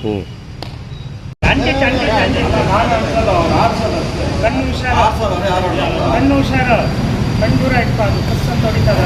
ಹ್ಞೂ ಕಣ್ಣು ಹುಷಾರು ಕಣ್ಣು ಹುಷಾರು ಕಣ್ಣು ದೂರ ಇಟ್ಕೊ ಅದು ಪ್ರೆಸ್ ಅಂತ ಹೊಡಿತದ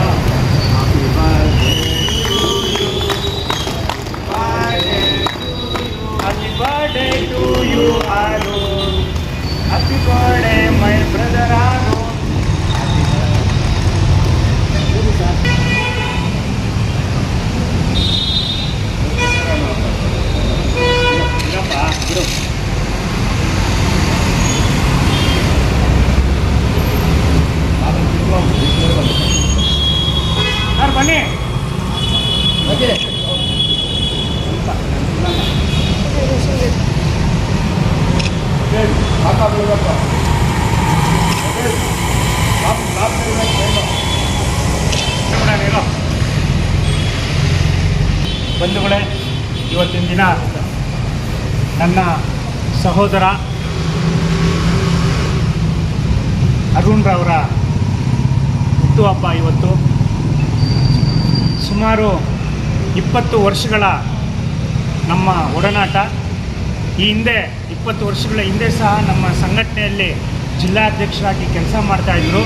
ನೀನು. ಬಂಧುಗಳೇ, ಇವತ್ತಿನ ದಿನ ನನ್ನ ಸಹೋದರ ಅರುಣ್ರವರ ಹುಟ್ಟುಹಬ್ಬ ಇವತ್ತು ಸುಮಾರು ಇಪ್ಪತ್ತು ವರ್ಷಗಳ ನಮ್ಮ ಒಡನಾಟ ಈ ಹಿಂದೆ ಇಪ್ಪತ್ತು ವರ್ಷಗಳ ಹಿಂದೆ ಸಹ ನಮ್ಮ ಸಂಘಟನೆಯಲ್ಲಿ ಜಿಲ್ಲಾಧ್ಯಕ್ಷರಾಗಿ ಕೆಲಸ ಮಾಡ್ತಾಯಿದ್ರು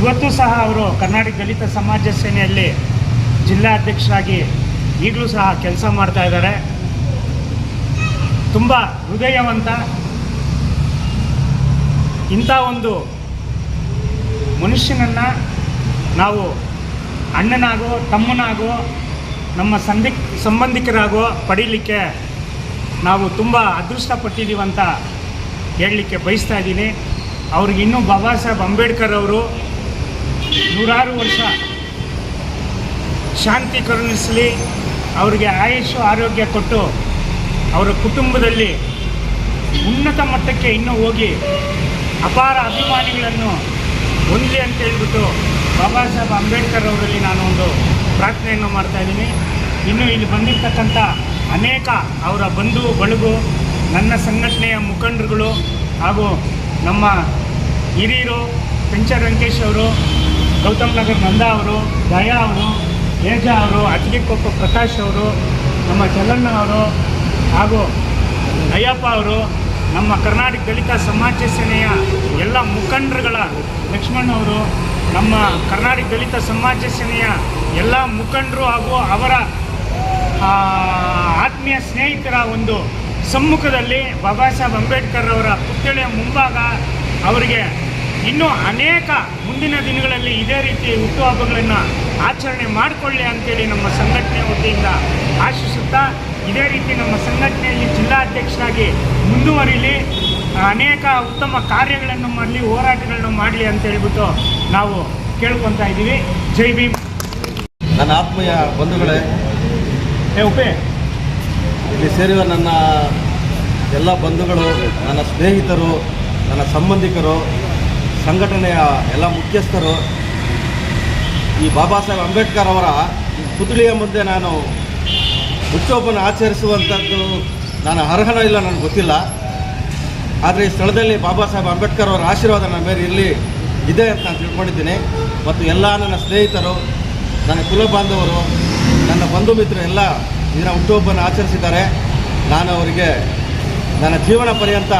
ಇವತ್ತು ಸಹ ಅವರು ಕರ್ನಾಟಕ ದಲಿತ ಸಮಾಜ ಸೇನೆಯಲ್ಲಿ ಜಿಲ್ಲಾಧ್ಯಕ್ಷರಾಗಿ ಈಗಲೂ ಸಹ ಕೆಲಸ ಮಾಡ್ತಾ ಇದ್ದಾರೆ. ತುಂಬ ಹೃದಯವಂತ, ಇಂಥ ಒಂದು ಮನುಷ್ಯನನ್ನು ನಾವು ಅಣ್ಣನಾಗೋ, ತಮ್ಮನಾಗೋ, ನಮ್ಮ ಸಂಧಿ ಸಂಬಂಧಿಕರಾಗೋ ಪಡೀಲಿಕ್ಕೆ ನಾವು ತುಂಬ ಅದೃಷ್ಟಪಟ್ಟಿದ್ದೀವಿ ಅಂತ ಹೇಳಲಿಕ್ಕೆ ಬಯಸ್ತಾ ಇದ್ದೀನಿ. ಅವ್ರಿಗೆ ಇನ್ನೂ ಬಾಬಾ ಸಾಹೇಬ್ ಅಂಬೇಡ್ಕರ್ ಅವರು ನೂರಾರು ವರ್ಷ ಶಾಂತಿ ಕರುಣಿಸಲಿ, ಅವರಿಗೆ ಆಯುಷು ಆರೋಗ್ಯ ಕೊಟ್ಟು ಅವರ ಕುಟುಂಬದಲ್ಲಿ ಉನ್ನತ ಮಟ್ಟಕ್ಕೆ ಇನ್ನೂ ಹೋಗಿ ಅಪಾರ ಅಭಿಮಾನಿಗಳನ್ನು ಹೊಂದಲಿ ಅಂತ ಹೇಳ್ಬಿಟ್ಟು ಬಾಬಾ ಸಾಹೇಬ್ ಅಂಬೇಡ್ಕರ್ ಅವರಲ್ಲಿ ನಾನು ಒಂದು ಪ್ರಾರ್ಥನೆಯನ್ನು ಮಾಡ್ತಾಯಿದ್ದೀನಿ ಇನ್ನು ಇಲ್ಲಿ ಬಂದಿರತಕ್ಕಂಥ ಅನೇಕ ಅವರ ಬಂಧು, ಬಳಗು, ನನ್ನ ಸಂಘಟನೆಯ ಮುಖಂಡರುಗಳು ಹಾಗೂ ನಮ್ಮ ಹಿರಿಯರು ಪೆಂಚರ್ ವೆಂಕಟೇಶ್ ಅವರು, ಗೌತಮ್ ನಗರ್ ನಂದ ಅವರು, ದಯಾ ಅವರು ಏಜಾ ಅವರು ಅಚ್ಚಿಕೊಪ್ಪ ಪ್ರಕಾಶ್ ಅವರು, ನಮ್ಮ ಚಲಣ್ಣ ಅವರು ಹಾಗೂ ಅಯ್ಯಪ್ಪ ಅವರು, ನಮ್ಮ ಕರ್ನಾಟಕ ದಲಿತ ಸಮಾಜ ಸೇನೆಯ ಎಲ್ಲ ಮುಖಂಡರುಗಳ, ಲಕ್ಷ್ಮಣ್ ಅವರು, ನಮ್ಮ ಕರ್ನಾಟಕ ದಲಿತ ಸಮಾಜ ಸೇನೆಯ ಎಲ್ಲ ಮುಖಂಡರು ಹಾಗೂ ಅವರ ಆತ್ಮೀಯ ಸ್ನೇಹಿತರ ಒಂದು ಸಮ್ಮುಖದಲ್ಲಿ ಬಾಬಾ ಸಾಹೇಬ್ ಅಂಬೇಡ್ಕರ್ ಅವರ ಪುತ್ಥಳಿಯ ಮುಂಭಾಗ ಅವರಿಗೆ ಇನ್ನೂ ಅನೇಕ ಮುಂದಿನ ದಿನಗಳಲ್ಲಿ ಇದೇ ರೀತಿ ಹುಟ್ಟುಹಬ್ಬಗಳನ್ನು ಆಚರಣೆ ಮಾಡಿಕೊಳ್ಳಿ ಅಂತೇಳಿ ನಮ್ಮ ಸಂಘಟನೆ ವತಿಯಿಂದ ಆಶಿಸುತ್ತಾ ಇದೇ ರೀತಿ ನಮ್ಮ ಸಂಘಟನೆಯಲ್ಲಿ ಜಿಲ್ಲಾಧ್ಯಕ್ಷರಾಗಿ ಮುಂದುವರಿಲಿ. ಅನೇಕ ಉತ್ತಮ ಕಾರ್ಯಗಳನ್ನು ಮಾಡಲಿ, ಹೋರಾಟಗಳನ್ನು ಮಾಡಲಿ ಅಂತ ಹೇಳಿಬಿಟ್ಟು ನಾವು ಕೇಳ್ಕೊತಾ ಇದ್ದೀವಿ. ಜೈ ಭೀಮ್. ನನ್ನ ಆತ್ಮೀಯ ಬಂಧುಗಳೇ ಇಲ್ಲಿ ಸೇರಿರುವ ನನ್ನ ಎಲ್ಲ ಬಂಧುಗಳು, ನನ್ನ ಸ್ನೇಹಿತರು, ನನ್ನ ಸಂಬಂಧಿಕರು, ಸಂಘಟನೆಯ ಎಲ್ಲ ಮುಖ್ಯಸ್ಥರು, ಈ ಬಾಬಾ ಸಾಹೇಬ್ ಅಂಬೇಡ್ಕರ್ ಅವರ ಪುತ್ಳಿಯ ಮುಂದೆ ನಾನು ಹುಚ್ಚೊಬ್ಬನ ಆಚರಿಸುವಂಥದ್ದು ನಾನು ಅರ್ಹನೋ ಇಲ್ಲ ನನಗೆ ಗೊತ್ತಿಲ್ಲ. ಆದರೆ ಈ ಸ್ಥಳದಲ್ಲಿ ಬಾಬಾ ಸಾಹೇಬ್ ಅಂಬೇಡ್ಕರ್ ಅವರ ಆಶೀರ್ವಾದ ನನ್ನ ಮೇಲೆ ಇಲ್ಲಿ ಇದೆ ಅಂತ ನಾನು ತಿಳ್ಕೊಂಡಿದ್ದೀನಿ. ಮತ್ತು ಎಲ್ಲ ನನ್ನ ಸ್ನೇಹಿತರು, ನನ್ನ ಕುಲ ಬಾಂಧವರು ನನ್ನ ಬಂಧು ಮಿತ್ರರೆಲ್ಲ ಇದರ ಹುಟ್ಟುಹಬ್ಬನ ಆಚರಿಸಿದ್ದಾರೆ. ನಾನು ಅವರಿಗೆ ನನ್ನ ಜೀವನ ಪರ್ಯಂತ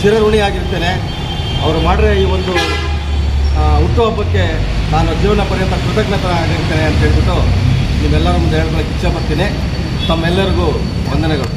ಚಿರಋಣಿಯಾಗಿರ್ತೇನೆ ಅವರು ಮಾಡಿರೋ ಈ ಒಂದು ಹುಟ್ಟುಹಬ್ಬಕ್ಕೆ ನಾನು ಜೀವನ ಪರ್ಯಂತ ಕೃತಜ್ಞತನಾಗಿರ್ತೇನೆ ಅಂತ ಹೇಳ್ಬಿಟ್ಟು ನಿಮ್ಮೆಲ್ಲರ ಮುಂದೆ ಹೇಳ್ಕೊಳ್ಳೋಕೆ ಇಚ್ಛೆ ಪಡ್ತೀನಿ. ತಮ್ಮೆಲ್ಲರಿಗೂ ವಂದನೆಗಳು.